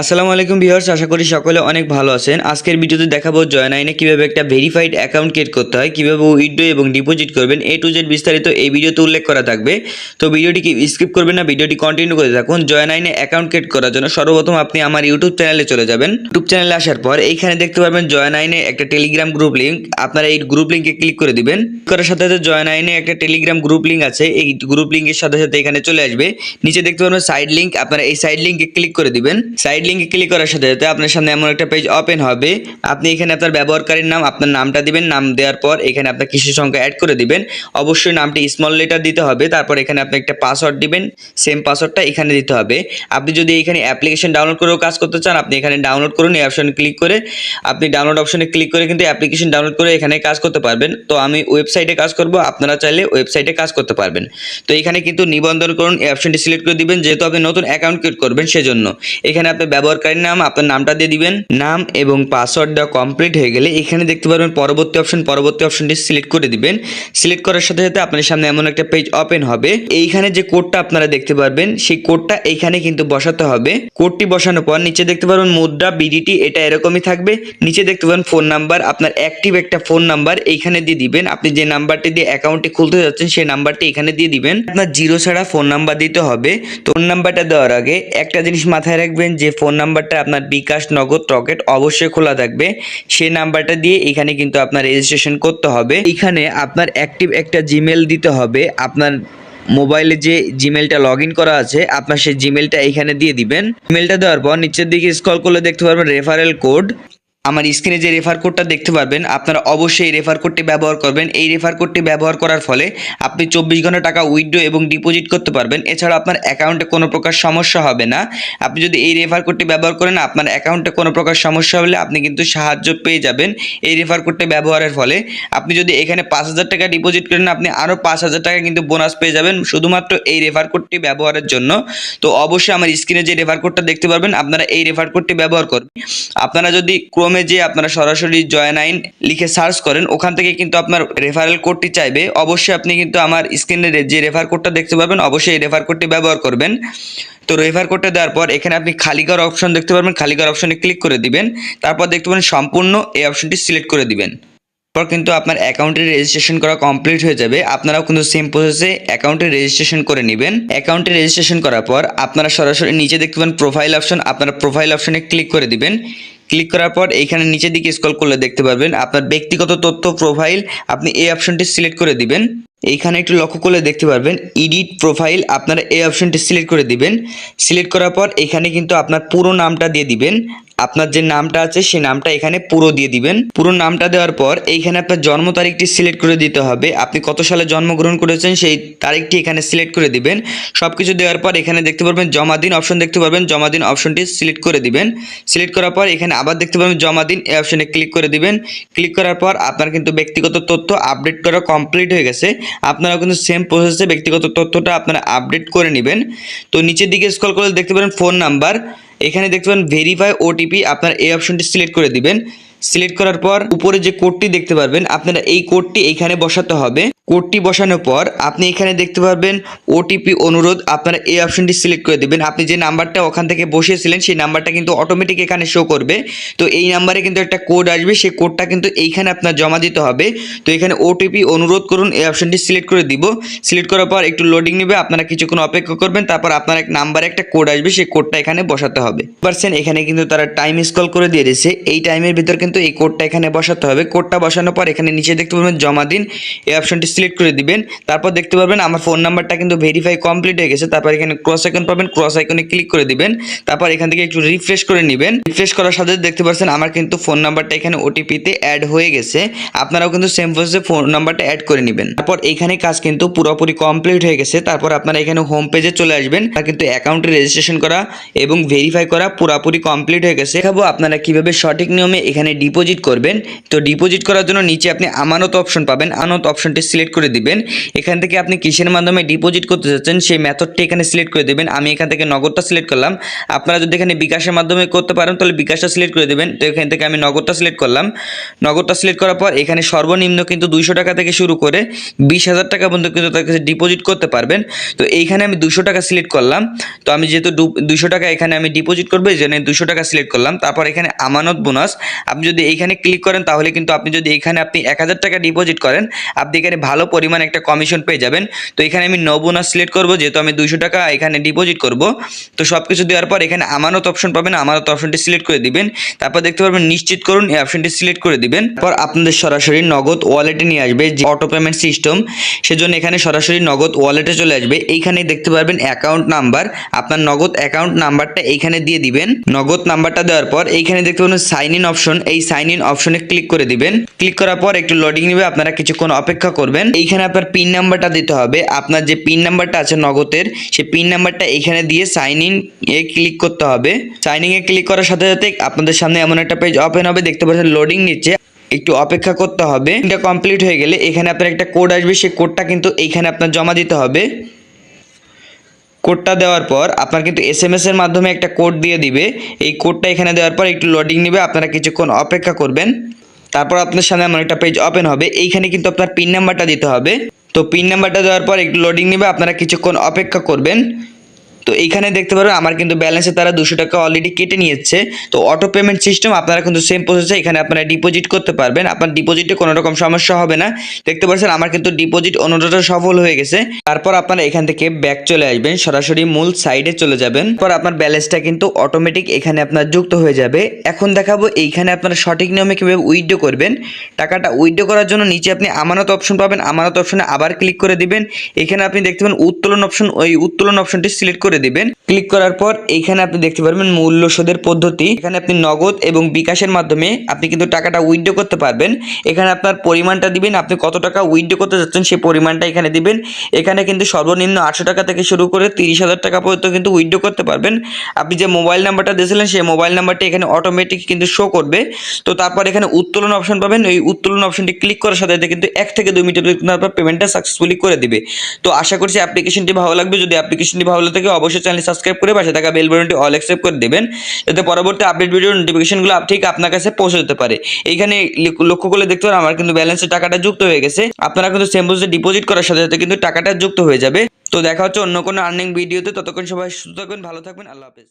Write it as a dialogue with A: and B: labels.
A: আসসালামু আলাইকুম ভিউয়ার্স, আশা করি সকলে অনেক ভালো আছেন। আজকের ভিডিওতে দেখাবো জয়নাইনে কীভাবে একটা ভেরিফাইড অ্যাকাউন্ট ক্রিয়েট করতে হয়, কীভাবে উইথড্র এবং ডিপোজিট করবেন এ টু জেড বিস্তারিত এই ভিডিওতে উল্লেখ করা থাকবে। তো ভিডিওটি কি স্কিপ করবেন না, ভিডিওটি কন্টিনিউ করে থাকুন জয়নাইনে অ্যাকাউন্ট ক্রিয়েট করার জন্য সর্বপ্রথম আপনি আমার ইউটিউব চ্যানেলে চলে যাবেন। ইউটিউব চ্যানেলে আসার পর এইখানে দেখতে পারবেন জয়নাইনে একটা টেলিগ্রাম গ্রুপ লিঙ্ক আপনারা এই গ্রুপ লিঙ্কে ক্লিক করে দিবেন। করার সাথে সাথে জয়নাইনে একটা টেলিগ্রাম গ্রুপ লিঙ্ক আছে। এই গ্রুপ লিঙ্কের সাথে সাথে এখানে চলে আসবে। নিচে দেখতে পারবেন সাইড লিঙ্ক আপনারা এই সাইড লিঙ্কে ক্লিক করে দিবেন। সাইড লিঙ্কে ক্লিক করার সাথে সাথে আপনার সামনে এমন একটা পেজ ওপেন হবে। আপনি এখানে আপনার ব্যবহারকারীর নাম, আপনার নামটা দিবেন, নাম দেওয়ার পর এখানে আপনার কিছু সংখ্যা অ্যাড করে দিবেন। অবশ্যই নামটি স্মল লেটার দিতে হবে, তারপর এখানে আপনি একটা পাসওয়ার্ড দিবেন সেম পাসওয়ার্ডটা এখানে দিতে হবে। আপনি যদি এখানে অ্যাপ্লিকেশন ডাউনলোড করেও কাজ করতে চান, আপনি এখানে ডাউনলোড করুন, এই অপশনে ক্লিক করে আপনি ডাউনলোড অপশনে ক্লিক করে কিন্তু অ্যাপ্লিকেশন ডাউনলোড করে এখানে কাজ করতে পারবেন। তো আমি ওয়েবসাইটে কাজ করব, আপনারা চাইলে ওয়েবসাইটে কাজ করতে পারবেন। তো এখানে কিন্তু নিবন্ধন করুন, এই অপশনটি সিলেক্ট করে দিবেন, যেহেতু আপনি নতুন অ্যাকাউন্ট ক্রিয়েট করবেন সেজন্য। এখানে আপনি ব্যবহারকারীর নাম, আপনার নামটা দিয়ে দিবেন, নাম এবং পাসওয়ার্ড দেওয়া কমপ্লিট হয়ে গেলে এখানে দেখতে পারবেন পরবর্তী অপশন পরবর্তী অপশনটি সিলেক্ট করে দিবেন। সিলেক্ট করার সাথে সাথে আপনার সামনে এমন একটা পেজ ওপেন হবে। এইখানে যে কোডটা আপনারা দেখতে পারবেন, সেই কোডটা এইখানে কিন্তু বসাতে হবে। কোডটি বসানোর পর নিচে দেখতে পারবেন মুদ্রা বিডিটি এটা এরকমই থাকবে। নিচে দেখতে পাবেন ফোন নাম্বার আপনার অ্যাক্টিভ একটা ফোন নাম্বার এইখানে দিয়ে দিবেন। আপনি যে নাম্বারটি দিয়ে অ্যাকাউন্টটি খুলতে যাচ্ছেন, সেই নাম্বারটি এখানে দিয়ে দিবেন। আপনার জিরো ছাড়া ফোন নাম্বার দিতে হবে। তো ফোন নাম্বারটা দেওয়ার আগে একটা জিনিস মাথায় রাখবেন যে ফোন নাম্বারটা আপনার বিকাশ নগদ রকেট অবশ্যই খোলা থাকবে। সেই নাম্বারটা দিয়ে এখানে কিন্তু আপনার রেজিস্ট্রেশন করতে হবে। এখানে আপনার অ্যাক্টিভ একটা জিমেল দিতে হবে। আপনার মোবাইলে যে জিমেলটা লগ করা আছে, আপনার সেই জিমেলটা এখানে দিয়ে দিবেন। জিমেলটা দেওয়ার পর নিচের দিকে স্ক্রল করলে দেখতে পারবেন রেফারেল কোড আমার স্ক্রিনে যে রেফার কোডটা দেখতে পারবেন, আপনারা অবশ্যই এই রেফার কোডটি ব্যবহার করবেন। এই রেফার কোডটি ব্যবহার করার ফলে আপনি চব্বিশ ঘণ্টা টাকা উইথড্র এবং ডিপোজিট করতে পারবেন। এছাড়া আপনার অ্যাকাউন্টে কোনো প্রকার সমস্যা হবে না। আপনি যদি এই রেফার কোডটি ব্যবহার করেন, আপনার অ্যাকাউন্টে কোনো প্রকার সমস্যা হলে আপনি কিন্তু সাহায্য পেয়ে যাবেন এই রেফার কোডটি ব্যবহারের ফলে। আপনি যদি এখানে পাঁচ হাজার টাকা ডিপোজিট করেন, আপনি আরও পাঁচ হাজার টাকা কিন্তু বোনাস পেয়ে যাবেন শুধুমাত্র এই রেফার কোডটি ব্যবহারের জন্য। তো অবশ্যই আমার স্ক্রিনে যে রেফার কোডটা দেখতে পারবেন, আপনারা এই রেফার কোডটি ব্যবহার করবেন। আপনারা যদি ক্রোমে যে আপনারা সরাসরি জয়েন আইন লিখে সার্চ করেন, ওখান থেকে কিন্তু আপনার রেফারেল কোডটি চাইবে। অবশ্যই আপনি কিন্তু আমার স্ক্রিনে যে রেফার কোডটা দেখতে পাবেন, অবশ্যই এই রেফার কোডটি ব্যবহার করবেন। তো রেফার কোডটা দেওয়ার পর এখানে আপনি খালি করার অপশন দেখতে পারবেন, খালি করার অপশনে ক্লিক করে দিবেন। তারপর দেখতে পাবেন সম্পূর্ণ এই অপশনটি সিলেক্ট করে দিবেন। পর কিন্তু আপনার অ্যাকাউন্টের রেজিস্ট্রেশন করা কমপ্লিট হয়ে যাবে। আপনারাও কিন্তু সেম প্রসেসে অ্যাকাউন্টে রেজিস্ট্রেশন করে নেবেন। অ্যাকাউন্টে রেজিস্ট্রেশন করার পর আপনারা সরাসরি নিচে দেখতে পাবেন প্রোফাইল অপশন আপনারা প্রোফাইল অপশনে ক্লিক করে দিবেন। ক্লিক করার পর এখানে নিচের দিকে স্ক্রল করলে দেখতে পারবেন আপনার ব্যক্তিগত তথ্য প্রোফাইল আপনি এই অপশনটি সিলেক্ট করে দিবেন। এইখানে একটু লক্ষ্য করলে দেখতে পারবেন ইডিট প্রোফাইল আপনারা এই অপশনটি সিলেক্ট করে দিবেন। সিলেক্ট করার পর এখানে কিন্তু আপনার পুরো নামটা দিয়ে দিবেন। আপনার যে নামটা আছে, সেই নামটা এখানে পুরো দিয়ে দিবেন। পুরো নামটা দেওয়ার পর এইখানে আপনার জন্ম তারিখটি সিলেক্ট করে দিতে হবে। আপনি কত সালে জন্মগ্রহণ করেছেন সেই তারিখটি এখানে সিলেক্ট করে দিবেন। সব কিছু দেওয়ার পর এখানে দেখতে পারবেন জমা দিন অপশন দেখতে পারবেন। জমা দিন অপশনটি সিলেক্ট করে দিবেন। সিলেক্ট করার পর এখানে আবার দেখতে পারবেন জমা দিন এই অপশনে ক্লিক করে দিবেন। ক্লিক করার পর আপনার কিন্তু ব্যক্তিগত তথ্য আপডেট করা কমপ্লিট হয়ে গেছে। আপনারা কিন্তু সেম প্রসেসে ব্যক্তিগত তথ্যটা আপনারা আপডেট করে নেবেন। তো নিচের দিকে স্ক্রল করলে দেখতে পারেন ফোন নাম্বার। এখানে দেখতে পাবেন ভেরিফাই ওটিপি আপনার এই অপশনটি সিলেক্ট করে দিবেন। সিলেক্ট করার পর উপরে যে কোডটি দেখতে পারবেন, আপনারা এই কোডটি এখানে বসাতে হবে। কোডটি বসানোর পর আপনি এখানে দেখতে পারবেন ওটিপি অনুরোধ। আপনারা এই অপশনটি সিলেক্ট করে দেবেন। আপনি যে নাম্বারটা ওখান থেকে বসিয়েছিলেন, সেই নাম্বারটা কিন্তু অটোমেটিক এখানে শো করবে। তো এই নাম্বারে কিন্তু একটা কোড আসবে। সেই কোডটা কিন্তু এইখানে আপনার জমা দিতে হবে। তো এখানে ওটিপি অনুরোধ করুন, এই অপশনটি সিলেক্ট করে দিব। সিলেক্ট করার পর একটু লোডিং নেবে। আপনারা কিছুক্ষণ অপেক্ষা করবেন। তারপর আপনার এক নাম্বারে একটা কোড আসবে। সেই কোডটা এখানে বসাতে হবে। পারছেন এখানে কিন্তু তারা টাইম স্কল করে দিয়ে দিয়েছে। এই টাইমের ভিতর কিন্তু এই কোডটা এখানে বসাতে হবে। কোডটা বসানোর পর এখানে নিচে দেখতে পাবেন জমা দিন। এই অপশনটি সিলেক্ট করে দিবেন। তারপর দেখতে পাবেন আমার ফোন নাম্বারটা কিন্তু ভেরিফাই কমপ্লিট হয়ে গেছে। তারপর এখানে ক্রস আইকন পাবেন। ক্রস আইকনে ক্লিক করে দিবেন। তারপর এখান থেকে একটু রিফ্রেশ করে নেবেন। রিফ্রেশ করার সাথে দেখতে পাচ্ছেন আমার কিন্তু ফোন নাম্বারটা এখানে ওটিপিতে অ্যাড হয়ে গেছে। আপনারাও কিন্তু সেম প্রসেসে ফোন নাম্বারটা অ্যাড করে নেবেন। তারপর এখানে কাজ কিন্তু পুরোপুরি কমপ্লিট হয়ে গেছে। তারপর আপনারা এখানে হোম পেজে চলে আসবেন। তা কিন্তু অ্যাকাউন্টে রেজিস্ট্রেশন করা এবং ভেরিফাই করা পুরোপুরি কমপ্লিট হয়ে গেছে। দেখাবো আপনারা কীভাবে সঠিক নিয়মে এখানে ডিপোজিট করবেন। তো ডিপোজিট করার জন্য নিচে আপনি আমানত অপশন পাবেন। আমানত অপশনটি সিলেক্ট করে দিবেন। এখান থেকে আপনি কিসের মাধ্যমে ডিপোজিট করতে চাচ্ছেন সেই মেথডটি এখানে সিলেক্ট করে দেবেন। আমি এখান থেকে নগদটা সিলেক্ট করলাম। আপনারা যদি এখানে বিকাশের মাধ্যমে করতে পারেন, তাহলে বিকাশটা সিলেক্ট করে দেবেন। তো এখান থেকে আমি নগদটা সিলেক্ট করলাম। নগদটা সিলেক্ট করার পর এখানে সর্বনিম্ন কিন্তু দুইশো টাকা থেকে শুরু করে বিশ হাজার টাকা পর্যন্ত কিন্তু তার কাছে ডিপোজিট করতে পারবেন। তো এইখানে আমি দুশো টাকা সিলেক্ট করলাম। তো আমি যেহেতু দুশো টাকা এখানে আমি ডিপোজিট করব, এই জন্য দুশো টাকা সিলেক্ট করলাম। তারপর এখানে আমানত বোনাস আপনি যদি এইখানে ক্লিক করেন, তাহলে কিন্তু আপনি যদি এখানে আপনি এক হাজার টাকা ডিপোজিট করেন, আপনি এখানে ভালো পরিমাণ একটা কমিশন পেয়ে যাবেন। তো এখানে আমি নো বোনাস সিলেক্ট করব, যেহেতু আমি দুশো টাকা এখানে ডিপোজিট করব। তো সব কিছু দেওয়ার পর এখানে আমানত অপশন পাবেন, আমানত অপশনটি সিলেক্ট করে দিবেন। তারপর দেখতে পারবেন, নিশ্চিত করুন এই অপশনটি সিলেক্ট করে দিবেন। তারপর আপনাদের সরাসরি নগদ ওয়ালেটে নিয়ে আসবে যে অটো পেমেন্ট সিস্টেম সেজন্য এখানে সরাসরি নগদ ওয়ালেটে চলে আসবে। এইখানে দেখতে পারবেন অ্যাকাউন্ট নাম্বার আপনার নগদ অ্যাকাউন্ট নাম্বারটা এইখানে দিয়ে দিবেন। নগদ নাম্বারটা দেওয়ার পর এইখানে দেখতে পাবেন সাইন ইন অপশন এই সাইন ইন অপশনে ক্লিক করে দিবেন। ক্লিক করার পর একটু লোডিং নেবে, আপনারা কিছুক্ষণ অপেক্ষা করবেন। এইখানে আপনার পিন নাম্বারটা দিতে হবে। আপনার যে পিন নাম্বারটা আছে নগদের, সেই পিন নাম্বারটা এখানে দিয়ে সাইন ইন এ ক্লিক করতে হবে। সাইনিং এ ক্লিক করার সাথে সাথে আপনাদের সামনে এমন একটা পেজ ওপেন হবে। দেখতে পাচ্ছেন লোডিং নিচ্ছে। একটু অপেক্ষা করতে হবে। এটা কমপ্লিট হয়ে গেলে এখানে আপনার একটা কোড আসবে। সেই কোডটা কিন্তু এইখানে আপনার জমা দিতে হবে। কোডটা দেওয়ার পর আপনার কিন্তু এস এম এর মাধ্যমে একটা কোড দিয়ে দিবে। এই কোডটা এখানে দেওয়ার পর একটু লোডিং নেবে। আপনারা কিছুক্ষণ অপেক্ষা করবেন। তারপর আপনার সামনে এমন একটা পেজ ওপেন হবে। এইখানে কিন্তু আপনার পিন নাম্বারটা দিতে হবে। তো পিন নাম্বারটা দেওয়ার পর একটু লোডিং নেবে, আপনারা কিছুক্ষণ অপেক্ষা করবেন। তো এইখানে দেখতে পারবেন আমার কিন্তু ব্যালেন্সে তারা দুশো টাকা অলরেডি কেটে নিয়েছে। তো অটো পেমেন্ট সিস্টেম আপনারা কিন্তু সেম প্রসেসে এখানে আপনারা ডিপোজিট করতে পারবেন। আপনার ডিপোজিটে কোনো রকম সমস্যা হবে না। দেখতে পাচ্ছেন, আমার কিন্তু ডিপোজিট অনুরোধটা সফল হয়ে গেছে। তারপর আপনারা এখান থেকে ব্যাক চলে আসবেন, সরাসরি মূল সাইডে চলে যাবেন। পর আপনার ব্যালেন্সটা কিন্তু অটোমেটিক এখানে আপনার যুক্ত হয়ে যাবে। এখন দেখাবো এইখানে আপনারা সঠিক নিয়মে কীভাবে উইথড্র করবেন। টাকাটা উইথড্র করার জন্য নিচে আপনি আমানত অপশন পাবেন। আমানত অপশনে আবার ক্লিক করে দিবেন। এখানে আপনি দেখতে পাবেন উত্তোলন অপশন ওই উত্তোলন অপশনটি সিলেক্ট দিবেন। ক্লিক করার পর এইখানে আপনি দেখতে পারবেন মূল্য শোধের পদ্ধতি। এখানে আপনি নগদ এবং বিকাশের মাধ্যমে আপনি কিন্তু টাকাটা উইথড্র করতে পারবেন। এখানে আপনার পরিমাণটা দিবেন, আপনি কত টাকা উইথড্র করতে যাচ্ছেন সেই পরিমাণটা এখানে দিবেন। এখানে কিন্তু সর্বনিম্ন আটশো টাকা থেকে শুরু করে তিরিশ হাজার টাকা পর্যন্ত কিন্তু উইথড্র করতে পারবেন। আপনি যে মোবাইল নাম্বারটা দিয়েছিলেন, সেই মোবাইল নাম্বারটি এখানে অটোমেটিক কিন্তু শো করবে। তো তারপর এখানে উত্তোলন অপশন পাবেন। ওই উত্তোলন অপশনটি ক্লিক করার সাথে কিন্তু এক থেকে দুই মিনিটের ভিতরে আপনার পেমেন্টটা সাকসেসফুলি করে দিবে। তো আশা করছি অ্যাপ্লিকেশনটি ভালো লাগবে। যদি অ্যাপ্লিকেশনটি ভালো লাগে অবশ্যই চ্যানেল সাবস্ক্রাইব করে পাশে থাকা বেল বাটনটি অল অ্যাকসেপ্ট করে দেবেন, যাতে পরবর্তী আপডেট ভিডিও নোটিফিকেশনগুলো ঠিক আপনার কাছে পৌঁছে যেতে পারে। এইখানে লক্ষ্য করলে দেখতে পারেন আমার কিন্তু ব্যালেন্সের টাকাটা যুক্ত হয়ে গেছে। আপনারা কিন্তু সেম ডিপোজিট করার সাথে সাথে কিন্তু টাকাটা যুক্ত হয়ে যাবে। তো দেখা হচ্ছে অন্য কোনো আর্নিং ভিডিওতে ততক্ষণ সবাই সুস্থ থাকবেন, ভালো থাকবেন, আল্লাহ হাফেজ।